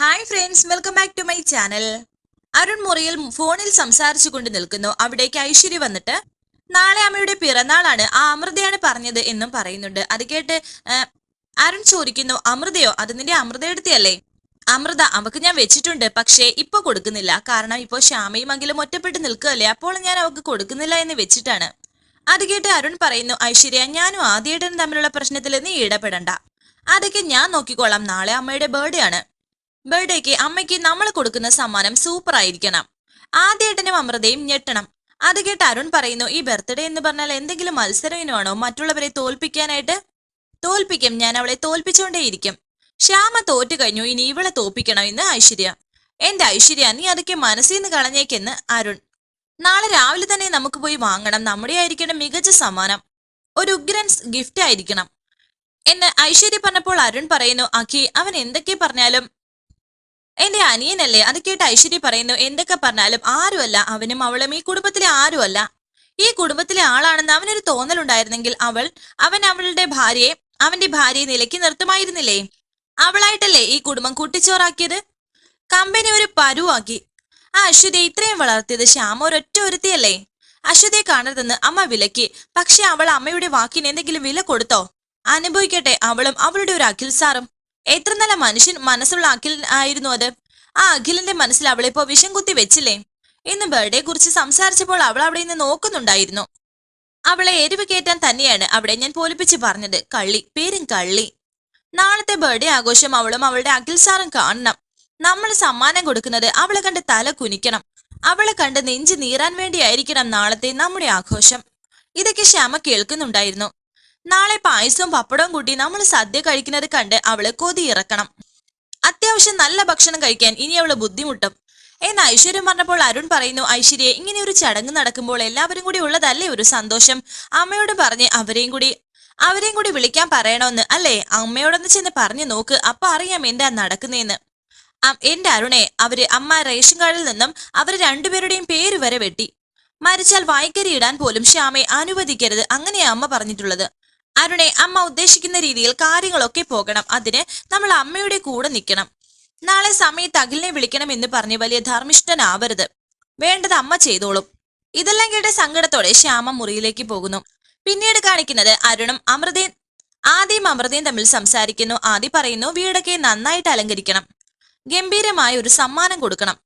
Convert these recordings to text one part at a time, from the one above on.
Hi friends welcome back to my channel Arun മുറിയിൽ ഫോണിൽ സംസാരിച്ചു കൊണ്ട് നിൽക്കുന്നു. അവിടേക്ക് ഐശ്വര്യ വന്നിട്ട് നാളെ അമ്മയുടെ പിറന്നാളാണ്. ആ അമൃതയാണ് പറഞ്ഞത് എന്നും പറയുന്നുണ്ട്. അത് കേട്ട് അരുൺ ചോദിക്കുന്നു അമൃതയോ? അത് നിന്റെ അമൃതയെടുത്തിയല്ലേ അമൃത അവക്ക് ഞാൻ വെച്ചിട്ടുണ്ട്. പക്ഷേ ഇപ്പൊ കൊടുക്കുന്നില്ല. കാരണം ഇപ്പോ ശ്യാമയും അങ്കിലും ഒറ്റപ്പെട്ട് നിൽക്കുകയല്ലേ. അപ്പോൾ ഞാൻ അവക്ക് കൊടുക്കുന്നില്ല എന്ന് വെച്ചിട്ടാണ്. അത് കേട്ട് അരുൺ പറയുന്നു ഐശ്വര്യ ഞാനും ആദ്യേട്ടനും തമ്മിലുള്ള പ്രശ്നത്തിൽ നീ ഇടപെടണ്ട. അതൊക്കെ ഞാൻ നോക്കിക്കോളാം. നാളെ അമ്മയുടെ ബർത്ത്ഡേ ആണ്. ബർത്ത്ഡേക്ക് അമ്മയ്ക്ക് നമ്മൾ കൊടുക്കുന്ന സമ്മാനം സൂപ്പർ ആയിരിക്കണം. ആദ്യേട്ടനും അമൃതയും ഞെട്ടണം. അത് കേട്ട് അരുൺ പറയുന്നു ഈ ബർത്ത്ഡേ എന്ന് പറഞ്ഞാൽ എന്തെങ്കിലും മത്സരം ഇനമാണോ മറ്റുള്ളവരെ തോൽപ്പിക്കാനായിട്ട്? തോൽപ്പിക്കും. ഞാൻ അവളെ തോൽപ്പിച്ചുകൊണ്ടേയിരിക്കും. ശ്യാമ തോറ്റു കഴിഞ്ഞു. ഇനി ഇവളെ തോൽപ്പിക്കണം എന്ന് ഐശ്വര്യ. എന്റെ ഐശ്വര്യ നീ അതൊക്കെ മനസ്സിൽ നിന്ന് കളഞ്ഞേക്കെന്ന് അരുൺ. നാളെ രാവിലെ തന്നെ നമുക്ക് പോയി വാങ്ങണം. നമ്മുടെ ആയിരിക്കണം മികച്ച സമ്മാനം. ഒരു ഉഗ്രൻ ഗിഫ്റ്റ് ആയിരിക്കണം. എന്ന് ഐശ്വര്യ പറഞ്ഞപ്പോൾ അരുൺ പറയുന്നു അഖി അവൻ എന്തൊക്കെ പറഞ്ഞാലും എന്റെ അനിയനല്ലേ? അത് കേട്ട് ഐശ്വര്യ പറയുന്നു എന്തൊക്കെ പറഞ്ഞാലും ആരുമല്ല അവനും അവളും ഈ കുടുംബത്തിലെ ആരുമല്ല. ഈ കുടുംബത്തിലെ ആളാണെന്ന് അവനൊരു തോന്നലുണ്ടായിരുന്നെങ്കിൽ അവൾ അവൻ അവളുടെ ഭാര്യയെ അവന്റെ ഭാര്യയെ നിലയ്ക്ക് നിർത്തുമായിരുന്നില്ലേ? അവളായിട്ടല്ലേ ഈ കുടുംബം കൂട്ടിച്ചോറാക്കിയത്? കമ്പനി ഒരു പരുവാക്കി. ആ അശ്വതിയെ ഇത്രയും വളർത്തിയത് ശ്യാമ ഒരൊറ്റ ഒരുത്തിയല്ലേ? അശ്വതിയെ കാണരുതെന്ന് അമ്മ വിലക്കി. പക്ഷെ അവൾ അമ്മയുടെ വാക്കിന് എന്തെങ്കിലും വില കൊടുത്തോ? അനുഭവിക്കട്ടെ അവളും അവളുടെ ഒരു അഖിൽ സാറും. എത്ര നല്ല മനുഷ്യൻ മനസ്സുള്ള അഖിൽ ആയിരുന്നു അത്. ആ അഖിലിന്റെ മനസ്സിൽ അവളെപ്പോ വിഷം കുത്തി വെച്ചില്ലേ? ഇന്ന് ബർത്ത്ഡേ കുറിച്ച് സംസാരിച്ചപ്പോൾ അവൾ അവിടെ നിന്ന് നോക്കുന്നുണ്ടായിരുന്നു. അവളെ എരിവ് കയറ്റാൻ തന്നെയാണ് അവിടെ ഞാൻ പോലിപ്പിച്ച് പറഞ്ഞത്. കള്ളി പേരും കള്ളി. നാളത്തെ ബർത്ത്ഡേ ആഘോഷം അവളും അവളുടെ അഖിൽ സാറും കാണണം. നമ്മൾ സമ്മാനം കൊടുക്കുന്നത് അവളെ കണ്ട് തല കുനിക്കണം. അവളെ കണ്ട് നെഞ്ച് നീറാൻ വേണ്ടിയായിരിക്കണം നാളത്തെ നമ്മുടെ ആഘോഷം. ഇതൊക്കെ ശ്യാമ കേൾക്കുന്നുണ്ടായിരുന്നു. നാളെ പായസവും പപ്പടവും കൂട്ടി നമ്മൾ സദ്യ കഴിക്കുന്നത് കണ്ട് അവൾ കൊതി ഇറക്കണം. അത്യാവശ്യം നല്ല ഭക്ഷണം കഴിക്കാൻ ഇനി അവൾ ബുദ്ധിമുട്ടും. എന്ന് ഐശ്വര്യം പറഞ്ഞപ്പോൾ അരുൺ പറയുന്നു ഐശ്വര്യ ഇങ്ങനെ ഒരു ചടങ്ങ് നടക്കുമ്പോൾ എല്ലാവരും കൂടി ഉള്ളതല്ലേ ഒരു സന്തോഷം? അമ്മയോട് പറഞ്ഞ് അവരെയും കൂടി അവരെയും കൂടി വിളിക്കാൻ പറയണമെന്ന് അല്ലേ? അമ്മയോടൊന്ന് ചെന്ന് പറഞ്ഞു നോക്ക് അപ്പൊ അറിയാം എന്താ നടക്കുന്നതെന്ന് എന്റെ അരുണെ അവർ അമ്മ റേഷൻ കാർഡിൽ നിന്നും അവർ രണ്ടുപേരുടെയും പേര് വരെ വെട്ടി. മരിച്ചാൽ വായ്ക്കരി ഇടാൻ പോലും ശ്യാമയെ അനുവദിക്കരുത് അങ്ങനെയാ അമ്മ പറഞ്ഞിട്ടുള്ളത്. അരുണെ അമ്മ ഉദ്ദേശിക്കുന്ന രീതിയിൽ കാര്യങ്ങളൊക്കെ പോകണം. അതിന് നമ്മൾ അമ്മയുടെ കൂടെ നിൽക്കണം. നാളെ സമയത്ത് അഖിലിനെ വിളിക്കണം എന്ന് പറഞ്ഞ് വലിയ ധർമ്മിഷ്ഠനാവരുത്. വേണ്ടത് അമ്മ ചെയ്തോളും. ഇതെല്ലാം കേട്ട സങ്കടത്തോടെ ശ്യാമ മുറിയിലേക്ക് പോകുന്നു. പിന്നീട് കാണിക്കുന്നത് അരുണും അമൃതയും ആദ്യം അമൃതയും തമ്മിൽ സംസാരിക്കുന്നു. ആദ്യം പറയുന്നു വീടൊക്കെ നന്നായിട്ട് അലങ്കരിക്കണം. ഗംഭീരമായ ഒരു സമ്മാനം കൊടുക്കണം.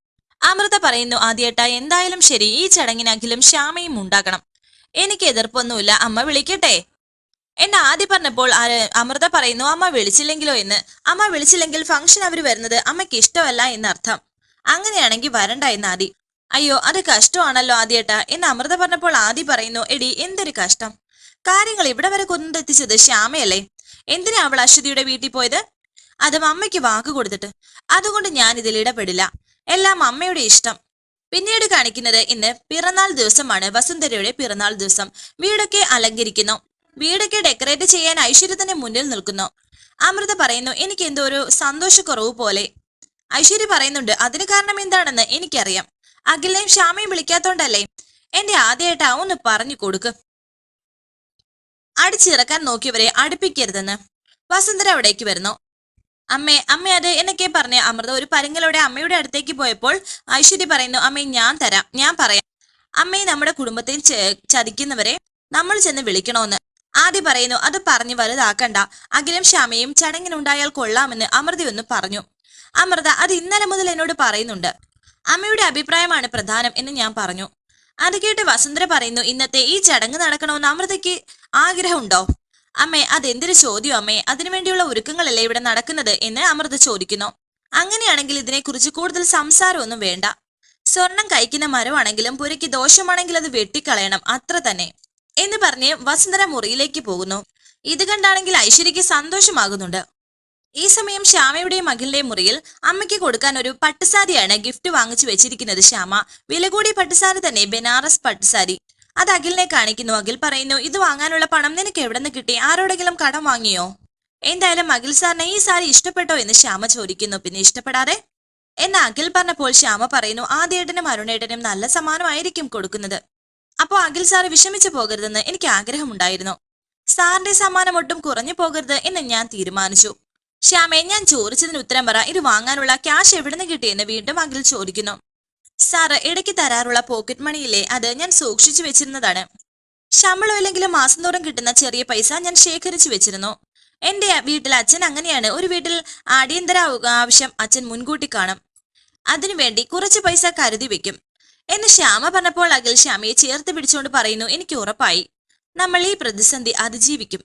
അമൃത പറയുന്നു ആദ്യേട്ട എന്തായാലും ശരി. ഈ ചടങ്ങിന് ശ്യാമയും ഉണ്ടാകണം. എനിക്ക് എതിർപ്പൊന്നുമില്ല. അമ്മ വിളിക്കട്ടെ? എന്നെ ആദ്യം പറഞ്ഞപ്പോൾ അമൃത പറയുന്നു അമ്മ വിളിച്ചില്ലെങ്കിലോ എന്ന്. അമ്മ വിളിച്ചില്ലെങ്കിൽ ഫംഗ്ഷൻ അവർ വരുന്നത് അമ്മയ്ക്ക് ഇഷ്ടമല്ല എന്നർത്ഥം. അങ്ങനെയാണെങ്കിൽ വരണ്ട എന്ന് ആദി അയ്യോ അത് കഷ്ടമാണല്ലോ ആദ്യേട്ടാ എന്ന് അമൃത പറഞ്ഞപ്പോൾ ആദി പറയുന്നു എടി എന്തൊരു കഷ്ടം. കാര്യങ്ങൾ ഇവിടെ വരെ കൊന്നെത്തിച്ചത് ശ്യാമയല്ലേ? എന്തിനാ അവൾ അശ്വതിയുടെ വീട്ടിൽ പോയത്? അതും അമ്മയ്ക്ക് വാക്ക് കൊടുത്തിട്ട്. അതുകൊണ്ട് ഞാൻ ഇതിൽ ഇടപെടില്ല. എല്ലാം അമ്മയുടെ ഇഷ്ടം. പിന്നീട് കാണിക്കുന്നത് ഇന്ന് പിറന്നാൾ ദിവസമാണ് വസുന്ധരയുടെ പിറന്നാൾ ദിവസം. വീടൊക്കെ അലങ്കരിക്കുന്നു. വീടൊക്കെ ഡെക്കറേറ്റ് ചെയ്യാൻ ഐശ്വര്യ തന്നെ മുന്നിൽ നിൽക്കുന്നു. അമൃത പറയുന്നു എനിക്ക് എന്തോ ഒരു സന്തോഷക്കുറവ് പോലെ. ഐശ്വര്യ പറയുന്നുണ്ട് അതിന് കാരണം എന്താണെന്ന് എനിക്കറിയാം. അഖിലയും ശ്യാമയും വിളിക്കാത്തോണ്ടല്ലേ? എന്റെ ആദ്യമായിട്ടാ ഒന്ന് പറഞ്ഞു കൊടുക്ക്. അടിച്ചിറക്കാൻ നോക്കിയവരെ അടുപ്പിക്കരുതെന്ന്. വസന്തര അവിടേക്ക് വരുന്നു. അമ്മേ അമ്മ അത് എന്നൊക്കെ പറഞ്ഞ അമൃത ഒരു പരുങ്ങലോടെ അമ്മയുടെ അടുത്തേക്ക് പോയപ്പോൾ ഐശ്വര്യ പറയുന്നു അമ്മേ ഞാൻ തരാം ഞാൻ പറയാം. അമ്മയെ നമ്മുടെ കുടുംബത്തിൽ ചതിക്കുന്നവരെ നമ്മൾ ചെന്ന് വിളിക്കണമെന്ന് ആദ്യം പറയുന്നു അത് പറഞ്ഞു വലുതാക്കണ്ട. അഖിലും ശ്യാമയും ചടങ്ങിനുണ്ടായാൽ കൊള്ളാമെന്ന് അമൃതയൊന്ന് പറഞ്ഞു. അമൃത അത് ഇന്നലെ മുതൽ എന്നോട് പറയുന്നുണ്ട്. അമ്മയുടെ അഭിപ്രായമാണ് പ്രധാനം എന്ന് ഞാൻ പറഞ്ഞു. അത് കേട്ട് വസുന്ധര പറയുന്നു ഇന്നത്തെ ഈ ചടങ്ങ് നടക്കണമെന്ന് അമൃതയ്ക്ക് ആഗ്രഹമുണ്ടോ? അമ്മേ അതെന്തൊരു ചോദ്യം അമ്മേ. അതിനുവേണ്ടിയുള്ള ഒരുക്കങ്ങളല്ലേ ഇവിടെ നടക്കുന്നത്? എന്ന് അമൃത ചോദിക്കുന്നു. അങ്ങനെയാണെങ്കിൽ ഇതിനെക്കുറിച്ച് കൂടുതൽ സംസാരമൊന്നും വേണ്ട. സ്വർണം കഴിക്കുന്ന മരമാണെങ്കിലും പുരയ്ക്ക് ദോഷമാണെങ്കിൽ അത് വെട്ടിക്കളയണം. അത്ര തന്നെ. എന്ന് പറഞ്ഞ് വസുന്ധര മുറിയിലേക്ക് പോകുന്നു. ഇത് കണ്ടാണെങ്കിൽ ഐശ്വര്യക്ക് സന്തോഷമാകുന്നുണ്ട്. ഈ സമയം ശ്യാമയുടെയും മകളുടെയും മുറിയിൽ അമ്മയ്ക്ക് കൊടുക്കാൻ ഒരു പട്ടുസാരിയാണ് ഗിഫ്റ്റ് വാങ്ങിച്ചു വെച്ചിരിക്കുന്നത് ശ്യാമ. വില കൂടിയ പട്ടുസാരി തന്നെ ബനാറസ് പട്ടുസാരി. അത് അഖിലിനെ കാണിക്കുന്നു. അഖിൽ പറയുന്നു ഇത് വാങ്ങാനുള്ള പണം നിനക്ക് എവിടെ നിന്ന് കിട്ടി? ആരോടെങ്കിലും കടം വാങ്ങിയോ? എന്തായാലും അഖിൽ സാറിനെ ഈ സാരി ഇഷ്ടപ്പെട്ടോ എന്ന് ശ്യാമ ചോദിക്കുന്നു. പിന്നെ ഇഷ്ടപ്പെടാതെ? എന്ന് അഖിൽ പറഞ്ഞപ്പോൾ ശ്യാമ പറയുന്നു ആദ്യേട്ടനും അരുണേട്ടനും നല്ല സമ്മാനമായിരിക്കും കൊടുക്കുന്നത്. അപ്പോ അഖിൽ സാറ് വിഷമിച്ചു പോകരുതെന്ന് എനിക്ക് ആഗ്രഹമുണ്ടായിരുന്നു. സാറിന്റെ സമ്മാനം ഒട്ടും കുറഞ്ഞു പോകരുത് എന്ന് ഞാൻ തീരുമാനിച്ചു. ശ്യാമേ ഞാൻ ചോദിച്ചതിന് ഉത്തരം പറ. ഇത് വാങ്ങാനുള്ള ക്യാഷ് എവിടുന്ന് കിട്ടിയെന്ന് വീണ്ടും അഖിൽ ചോദിക്കുന്നു. സാറ് ഇടയ്ക്ക് തരാറുള്ള പോക്കറ്റ് മണിയില്ലേ? അത് ഞാൻ സൂക്ഷിച്ചു വെച്ചിരുന്നതാണ്. ശമ്പളം ഇല്ലെങ്കിലും മാസം തോറും കിട്ടുന്ന ചെറിയ പൈസ ഞാൻ ശേഖരിച്ചു വെച്ചിരുന്നു. എന്റെ വീട്ടിൽ അച്ഛൻ അങ്ങനെയാണ്. ഒരു വീട്ടിൽ അടിയന്തര ആവശ്യം അച്ഛൻ മുൻകൂട്ടി കാണും. അതിനുവേണ്ടി കുറച്ച് പൈസ കരുതി വെക്കും. എന്ന് ശ്യാമ പറഞ്ഞപ്പോൾ അഖിൽ ശ്യാമയെ ചേർത്ത് പിടിച്ചുകൊണ്ട് പറയുന്നു എനിക്ക് ഉറപ്പായി. നമ്മൾ ഈ പ്രതിസന്ധി അതിജീവിക്കും.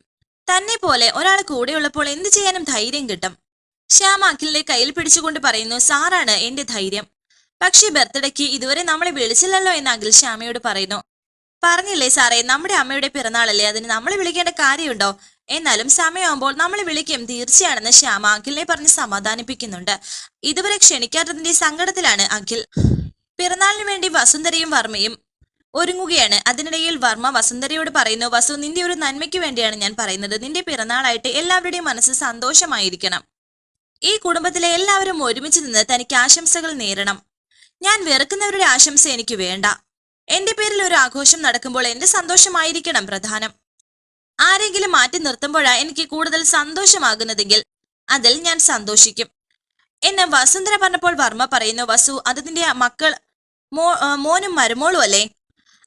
തന്നെ പോലെ ഒരാൾ കൂടെയുള്ളപ്പോൾ എന്ത് ചെയ്യാനും ധൈര്യം കിട്ടും. ശ്യാമ അഖിലിന്റെ കയ്യിൽ പിടിച്ചുകൊണ്ട് പറയുന്നു സാറാണ് എന്റെ ധൈര്യം. പക്ഷേ ബർത്ത്ഡേക്ക് ഇതുവരെ നമ്മളെ വിളിച്ചില്ലല്ലോ എന്ന് അഖിൽ ശ്യാമയോട് പറയുന്നു. പറഞ്ഞില്ലേ സാറേ നമ്മുടെ അമ്മയുടെ പിറന്നാളല്ലേ അതിന് നമ്മൾ വിളിക്കേണ്ട കാര്യമുണ്ടോ? എന്നാലും സമയമാകുമ്പോൾ നമ്മൾ വിളിക്കും. തീർച്ചയാണെന്ന് ശ്യാമ അഖിലിനെ പറഞ്ഞ് സമാധാനിപ്പിക്കുന്നുണ്ട്. ഇതുവരെ ക്ഷണിക്കാത്തതിന്റെ സങ്കടത്തിലാണ് അഖിൽ. പിറന്നാളിന് വേണ്ടി വസുന്ധരയും വർമ്മയും ഒരുങ്ങുകയാണ്. അതിനിടയിൽ വർമ്മ വസുന്ധരയോട് പറയുന്നു വസു നിന്റെ ഒരു നന്മയ്ക്ക് വേണ്ടിയാണ് ഞാൻ പറയുന്നത്. നിന്റെ പിറന്നാളായിട്ട് എല്ലാവരുടെയും മനസ്സ് സന്തോഷമായിരിക്കണം. ഈ കുടുംബത്തിലെ എല്ലാവരും ഒരുമിച്ച് നിന്ന് തനിക്ക് ആശംസകൾ നേരണം. ഞാൻ വെറുക്കുന്നവരുടെ ആശംസ എനിക്ക് വേണ്ട. എന്റെ പേരിൽ ഒരു ആഘോഷം നടക്കുമ്പോൾ എന്റെ സന്തോഷമായിരിക്കണം പ്രധാനം. ആരെങ്കിലും മാറ്റി നിർത്തുമ്പോഴാണ് എനിക്ക് കൂടുതൽ സന്തോഷമാകുന്നതെങ്കിൽ അതിൽ ഞാൻ സന്തോഷിക്കും. എന്നെ വസുന്ധര പറഞ്ഞപ്പോൾ വർമ്മ പറയുന്നു വസു അതിന്റെ മക്കൾ മോ മോനും മരുമോളും അല്ലേ?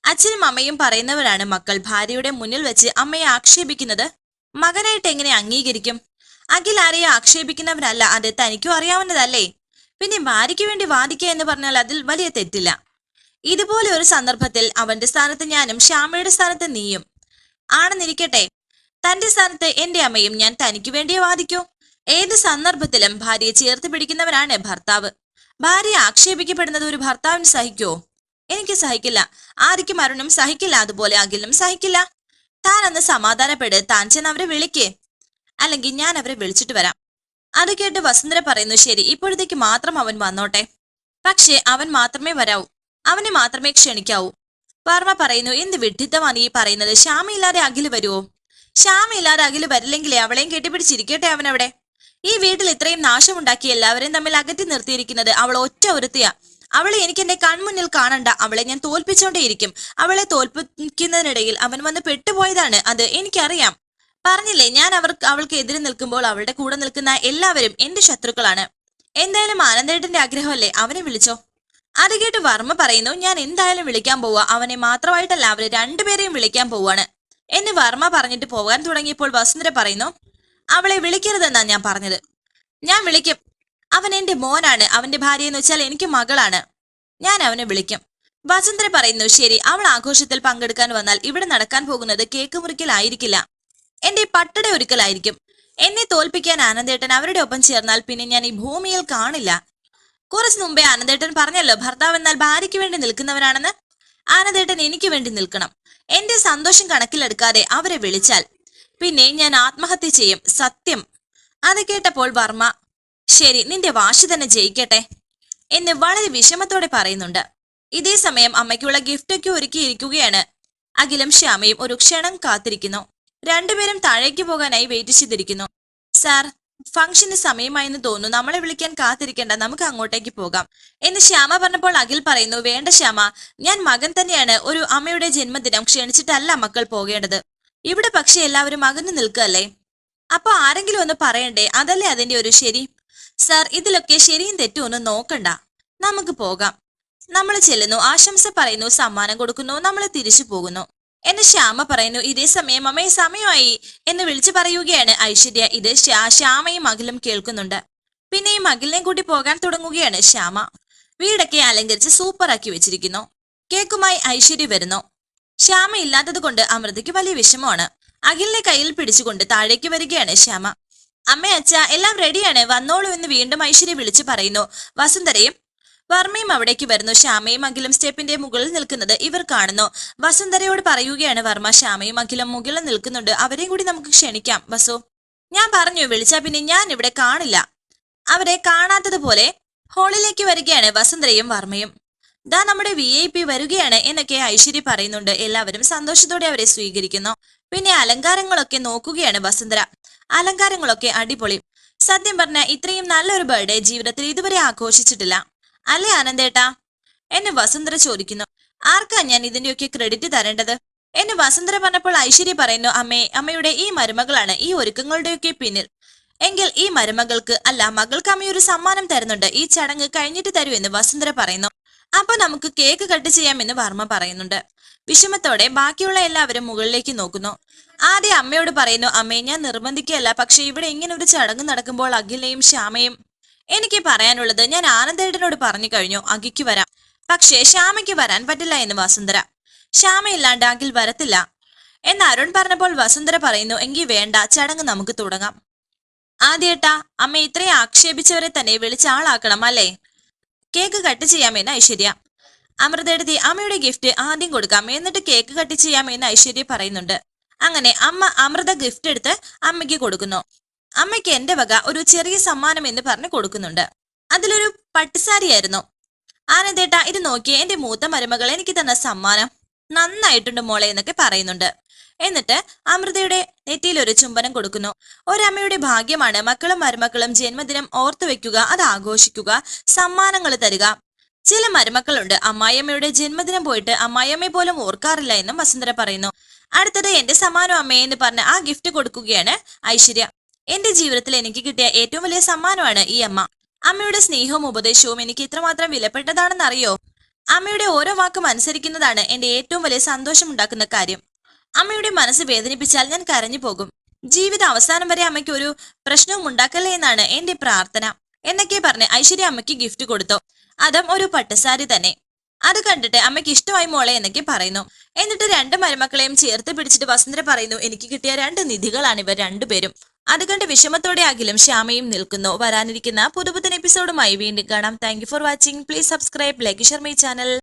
അച്ഛനും അമ്മയും പറയുന്നവരാണ് മക്കൾ. ഭാര്യയുടെ മുന്നിൽ വെച്ച് അമ്മയെ ആക്ഷേപിക്കുന്നത് മകനായിട്ട് എങ്ങനെ അംഗീകരിക്കും? അഖിൽ ആരെയും ആക്ഷേപിക്കുന്നവരല്ല. അത് തനിക്കും അറിയാവുന്നതല്ലേ. പിന്നെ ഭാര്യയ്ക്ക് വേണ്ടി വാദിക്കുക എന്ന് പറഞ്ഞാൽ അതിൽ വലിയ തെറ്റില്ല. ഇതുപോലെ ഒരു സന്ദർഭത്തിൽ അവന്റെ സ്ഥാനത്ത് ഞാനും ശ്യാമയുടെ സ്ഥാനത്ത് നീയും. ആണെന്നിരിക്കട്ടെ. തന്റെ സ്ഥാനത്ത് എന്റെ അമ്മയും ഞാൻ തനിക്ക് വേണ്ടിയേ വാദിക്കൂ. ഏത് സന്ദർഭത്തിലും ഭാര്യയെ ചേർത്ത് പിടിക്കുന്നവരാണ് ഭർത്താവ്. ഭാര്യ ആക്ഷേപിക്കപ്പെടുന്നത് ഒരു ഭർത്താവിന് സഹിക്കോ? എനിക്ക് സഹിക്കില്ല. ആദിക്ക് അരുണും സഹിക്കില്ല. അതുപോലെ അഖിലും സഹിക്കില്ല. താൻ അന്ന് സമാധാനപ്പെട്. താൻ ചെന്ന് അവരെ വിളിക്കേ. അല്ലെങ്കിൽ ഞാൻ അവരെ വിളിച്ചിട്ട് വരാം. അത് കേട്ട് വസുന്ധര പറയുന്നു ശരി ഇപ്പോഴത്തേക്ക് മാത്രം അവൻ വന്നോട്ടെ. പക്ഷേ അവൻ മാത്രമേ വരാവൂ. അവനെ മാത്രമേ ക്ഷണിക്കാവൂ. വർമ്മ പറയുന്നു എന്ത് വിഡ്ഢിത്തമാണ് ഈ പറയുന്നത്? ശ്യാമയില്ലാതെ അഖിൽ വരുവോ? ശ്യാമയില്ലാതെ അഖിൽ വരില്ലെങ്കിലേ അവളെയും കെട്ടിപ്പിടിച്ചിരിക്കട്ടെ അവനവിടെ? ഈ വീട്ടിൽ ഇത്രയും നാശമുണ്ടാക്കി എല്ലാവരെയും തമ്മിൽ അകറ്റി നിർത്തിയിരിക്കുന്നത് അവൾ ഒറ്റ ഒരുത്തിയാ. അവളെ എനിക്ക് എന്റെ കൺമുന്നിൽ കാണണ്ട. അവളെ ഞാൻ തോൽപ്പിച്ചോണ്ടേയിരിക്കും. അവളെ തോൽപ്പിക്കുന്നതിനിടയിൽ അവൻ വന്ന് പെട്ടുപോയതാണ്. അത് എനിക്കറിയാം. പറഞ്ഞില്ലേ ഞാൻ അവർക്ക് അവൾക്ക് എതിരെ നിൽക്കുമ്പോൾ അവളുടെ കൂടെ നിൽക്കുന്ന എല്ലാവരും എന്റെ ശത്രുക്കളാണ്. എന്തായാലും ആനന്ദേട്ടന്റെ ആഗ്രഹമല്ലേ? അവനെ വിളിച്ചോ. അത് കേട്ട് വർമ്മ പറയുന്നു ഞാൻ എന്തായാലും വിളിക്കാൻ പോവാ. അവനെ മാത്രമായിട്ടല്ല അവർ രണ്ടുപേരെയും വിളിക്കാൻ പോവാണ്. എന്ന് വർമ്മ പറഞ്ഞിട്ട് പോകാൻ തുടങ്ങിയപ്പോൾ വസുന്ധര പറയുന്നു അവളെ വിളിക്കരുതെന്നാ ഞാൻ പറഞ്ഞത്. ഞാൻ വിളിക്കും. അവൻ എന്റെ മോനാണ്. അവന്റെ ഭാര്യ എന്ന് വെച്ചാൽ എനിക്ക് മകളാണ്. ഞാൻ അവനെ വിളിക്കും. വസന്തര പറയുന്നു ശരി അവൾ ആഘോഷത്തിൽ പങ്കെടുക്കാൻ വന്നാൽ ഇവിടെ നടക്കാൻ പോകുന്നത് കേക്ക് മുറിക്കലായിരിക്കില്ല. എന്റെ പട്ടട ഒരുക്കലായിരിക്കും. എന്നെ തോൽപ്പിക്കാൻ ആനന്ദേട്ടൻ അവരുടെ ഒപ്പം ചേർന്നാൽ പിന്നെ ഞാൻ ഈ ഭൂമിയിൽ കാണില്ല. കുറച്ചു മുമ്പേ ആനന്ദേട്ടൻ പറഞ്ഞല്ലോ ഭർത്താവ് എന്നാൽ ഭാര്യയ്ക്ക് വേണ്ടി നിൽക്കുന്നവനാണെന്ന്. ആനന്ദേട്ടൻ എനിക്ക് വേണ്ടി നിൽക്കണം. എന്റെ സന്തോഷം കണക്കിലെടുക്കാതെ അവരെ വിളിച്ചാൽ പിന്നെ ഞാൻ ആത്മഹത്യ ചെയ്യും. സത്യം. അത് കേട്ടപ്പോൾ വർമ്മ ശരി നിന്റെ വാശി തന്നെ ജയിക്കട്ടെ എന്ന് വളരെ വിഷമത്തോടെ പറയുന്നുണ്ട്. ഇതേ സമയം അമ്മയ്ക്കുള്ള ഗിഫ്റ്റൊക്കെ ഒരുക്കിയിരിക്കുകയാണ്. അഖിലും ശ്യാമയും ഒരു ക്ഷണം കാത്തിരിക്കുന്നു. രണ്ടുപേരും താഴേക്ക് പോകാനായി വെയിറ്റ് ചെയ്തിരിക്കുന്നു. സാർ ഫംഗ്ഷന് സമയമായെന്ന് തോന്നുന്നു. നമ്മളെ വിളിക്കാൻ കാത്തിരിക്കേണ്ട. നമുക്ക് അങ്ങോട്ടേക്ക് പോകാം എന്ന് ശ്യാമ പറഞ്ഞപ്പോൾ അഖിൽ പറയുന്നു വേണ്ട ശ്യാമ. ഞാൻ മകൻ തന്നെയാണ്. ഒരു അമ്മയുടെ ജന്മദിനം ക്ഷണിച്ചിട്ടല്ല മക്കൾ പോകേണ്ടത്. ഇവിടെ പക്ഷെ എല്ലാവരും അകന്നു നിൽക്കല്ലേ അപ്പൊ ആരെങ്കിലും ഒന്ന് പറയണ്ടേ? അതല്ലേ അതിന്റെ ഒരു ശരി? സാർ ഇതിലൊക്കെ ശരിയും തെറ്റും ഒന്നും നോക്കണ്ട. നമുക്ക് പോകാം. നമ്മൾ ചെല്ലുന്നു. ആശംസ പറയുന്നു. സമ്മാനം കൊടുക്കുന്നു. നമ്മൾ തിരിച്ചു പോകുന്നു. എന്ന് ശ്യാമ പറയുന്നു. ഇതേ സമയം അമ്മയെ സമയമായി എന്ന് വിളിച്ചു പറയുകയാണ് ഐശ്വര്യ. ഇത് ശ്യാ- ശ്യാമയും അഖിലും കേൾക്കുന്നുണ്ട്. ഈ അഖിലിനെ കൂട്ടി പോകാൻ തുടങ്ങുകയാണ് ശ്യാമ. വീടൊക്കെ അലങ്കരിച്ച് സൂപ്പറാക്കി വെച്ചിരിക്കുന്നു. കേക്കുമായി ഐശ്വര്യ വരുന്നു. ശ്യാമ ഇല്ലാത്തത് കൊണ്ട് അമൃതയ്ക്ക് വലിയ വിഷമമാണ്. അഖിലിനെ കയ്യിൽ പിടിച്ചുകൊണ്ട് താഴേക്ക് വരികയാണ് ശ്യാമ. അമ്മ അച്ഛ എല്ലാം റെഡിയാണ്. വന്നോളൂ എന്ന് വീണ്ടും ഐശ്വര്യ വിളിച്ചു പറയുന്നു. വസുന്ധരയും വർമ്മയും അവിടേക്ക് വരുന്നു. ശ്യാമയും അഖിലും സ്റ്റെപ്പിന്റെ മുകളിൽ നിൽക്കുന്നത് ഇവർ കാണുന്നു. വസുന്ധരയോട് പറയുകയാണ് വർമ്മ. ശ്യാമയും അഖിലും മുകളിൽ നിൽക്കുന്നുണ്ട്. അവരെയും കൂടി നമുക്ക് ക്ഷണിക്കാം. വസു ഞാൻ പറഞ്ഞു വിളിച്ചാ പിന്നെ ഞാൻ ഇവിടെ കാണില്ല. അവരെ കാണാത്തതുപോലെ ഹാളിലേക്ക് വരികയാണ് വസുന്ധരയും വർമ്മയും. ദാ നമ്മുടെ വി ഐ പി വരികയാണ് എന്നൊക്കെ ഐശ്വര്യ പറയുന്നുണ്ട്. എല്ലാവരും സന്തോഷത്തോടെ അവരെ സ്വീകരിക്കുന്നു. പിന്നെ അലങ്കാരങ്ങളൊക്കെ നോക്കുകയാണ് വസുന്ധര അലങ്കാരങ്ങളൊക്കെ അടിപൊളി. സത്യം പറഞ്ഞ ഇത്രയും നല്ലൊരു ബർത്ത്ഡേ ജീവിതത്തിൽ ഇതുവരെ ആഘോഷിച്ചിട്ടില്ല. അല്ലേ ആനന്ദേട്ടാ? എന്നെ വസുന്ധര ചോദിക്കുന്നു. ആർക്കാ ഞാൻ ഇതിന്റെയൊക്കെ ക്രെഡിറ്റ് തരേണ്ടത്? എന്നെ വസുന്ധര പറഞ്ഞപ്പോൾ ഐശ്വര്യ പറയുന്നു അമ്മേ അമ്മയുടെ ഈ മരുമകളാണ് ഈ ഒരുക്കങ്ങളുടെയൊക്കെ പിന്നിൽ. എങ്കിൽ ഈ മരുമകൾക്ക് അല്ല മകൾക്ക് അമ്മയൊരു സമ്മാനം തരുന്നുണ്ട്. ഈ ചടങ്ങ് കഴിഞ്ഞിട്ട് തരൂ എന്ന് വസുന്ധര പറയുന്നു. അപ്പൊ നമുക്ക് കേക്ക് കട്ട് ചെയ്യാം എന്ന് വർമ്മ പറയുന്നുണ്ട്. വിഷമത്തോടെ ബാക്കിയുള്ള എല്ലാവരും മുകളിലേക്ക് നോക്കുന്നു. ആദ്യം അമ്മയോട് പറയുന്നു അമ്മേ ഞാൻ നിർബന്ധിക്കുകയല്ല പക്ഷെ ഇവിടെ ഇങ്ങനെ ഒരു ചടങ്ങ് നടക്കുമ്പോൾ അഖിലയും ശ്യാമയും എനിക്ക് പറയാനുള്ളത് ഞാൻ ആനന്ദേട്ടനോട് പറഞ്ഞു കഴിഞ്ഞു അഖിക്ക് വരാം. പക്ഷേ ശ്യാമയ്ക്ക് വരാൻ പറ്റില്ല എന്ന് വസുന്ധര. ശ്യാമയില്ലാണ്ട് അഖിൽ വരത്തില്ല. എന്ന് അരുൺ പറഞ്ഞപ്പോൾ വസുന്ധര പറയുന്നു എങ്കിൽ വേണ്ട ചടങ്ങ് നമുക്ക് തുടങ്ങാം. ആദ്യേട്ടാ അമ്മ ഇത്രയും ആക്ഷേപിച്ചവരെ തന്നെ വിളിച്ച ആളാക്കണം അല്ലേ? കേക്ക് കട്ട് ചെയ്യാമെന്ന് ഐശ്വര്യ. അമൃതയെടുത്തി അമ്മയുടെ ഗിഫ്റ്റ് ആദ്യം കൊടുക്കാം. എന്നിട്ട് കേക്ക് കട്ട് ചെയ്യാമെന്ന് ഐശ്വര്യ പറയുന്നുണ്ട്. അങ്ങനെ അമ്മ അമൃത ഗിഫ്റ്റ് എടുത്ത് അമ്മയ്ക്ക് കൊടുക്കുന്നു. അമ്മയ്ക്ക് എന്റെ വക ഒരു ചെറിയ സമ്മാനം എന്ന് പറഞ്ഞ് കൊടുക്കുന്നുണ്ട്. അതിലൊരു പട്ടുസാരിയായിരുന്നു. ആനന്ദേട്ട ഇത് നോക്കിയേ എന്റെ മൂത്ത മരുമകൾ എനിക്ക് തന്ന സമ്മാനം നന്നായിട്ടുണ്ട് മോളെ എന്നൊക്കെ പറയുന്നുണ്ട്. എന്നിട്ട് അമൃതയുടെ നെറ്റിയിൽ ഒരു ചുംബനം കൊടുക്കുന്നു. ഒരമ്മയുടെ ഭാഗ്യമാണ് മക്കളും മരുമക്കളും ജന്മദിനം ഓർത്തു വെക്കുക അത് ആഘോഷിക്കുക സമ്മാനങ്ങൾ തരിക. ചില മരുമക്കളുണ്ട് അമ്മായിയമ്മയുടെ ജന്മദിനം പോയിട്ട് അമ്മായിയമ്മയെ പോലും ഓർക്കാറില്ല എന്നും വസുന്ധര പറയുന്നു. അടുത്തത് എന്റെ സമ്മാനം അമ്മയെ എന്ന് പറഞ്ഞ് ആ ഗിഫ്റ്റ് കൊടുക്കുകയാണ് ഐശ്വര്യ. എന്റെ ജീവിതത്തിൽ എനിക്ക് കിട്ടിയ ഏറ്റവും വലിയ സമ്മാനമാണ് ഈ അമ്മ. അമ്മയുടെ സ്നേഹവും ഉപദേശവും എനിക്ക് ഇത്രമാത്രം വിലപ്പെട്ടതാണെന്ന് അറിയോ അമ്മയുടെ ഓരോ വാക്കും അനുസരിക്കുന്നതാണ് എന്റെ ഏറ്റവും വലിയ സന്തോഷം ഉണ്ടാക്കുന്ന കാര്യം. അമ്മയുടെ മനസ്സ് വേദനിപ്പിച്ചാൽ ഞാൻ കരഞ്ഞു പോകും. ജീവിത അവസാനം വരെ അമ്മയ്ക്ക് ഒരു പ്രശ്നവും ഉണ്ടാക്കല്ലേ എന്നാണ് എന്റെ പ്രാർത്ഥന. എന്നൊക്കെ പറഞ്ഞ് ഐശ്വര്യ അമ്മയ്ക്ക് ഗിഫ്റ്റ് കൊടുത്തു. അതും ഒരു പട്ടുസാരി തന്നെ. അത് കണ്ടിട്ട് അമ്മയ്ക്ക് ഇഷ്ടമായി മോളെ എന്നൊക്കെ പറയുന്നു. എന്നിട്ട് രണ്ട് മരുമക്കളെയും ചേർത്ത് പിടിച്ചിട്ട് വസുന്ധര പറയുന്നു എനിക്ക് കിട്ടിയ രണ്ട് നിധികളാണ് ഇവർ രണ്ടുപേരും. അത് കണ്ട് വിഷമത്തോടെ ആകിലും ശ്യാമയും നിൽക്കുന്നു. വരാനിരിക്കുന്ന പുതുപുത്തൻ എപ്പിസോഡുമായി വീണ്ടും കാണാം. Thank for watching please subscribe like share my channel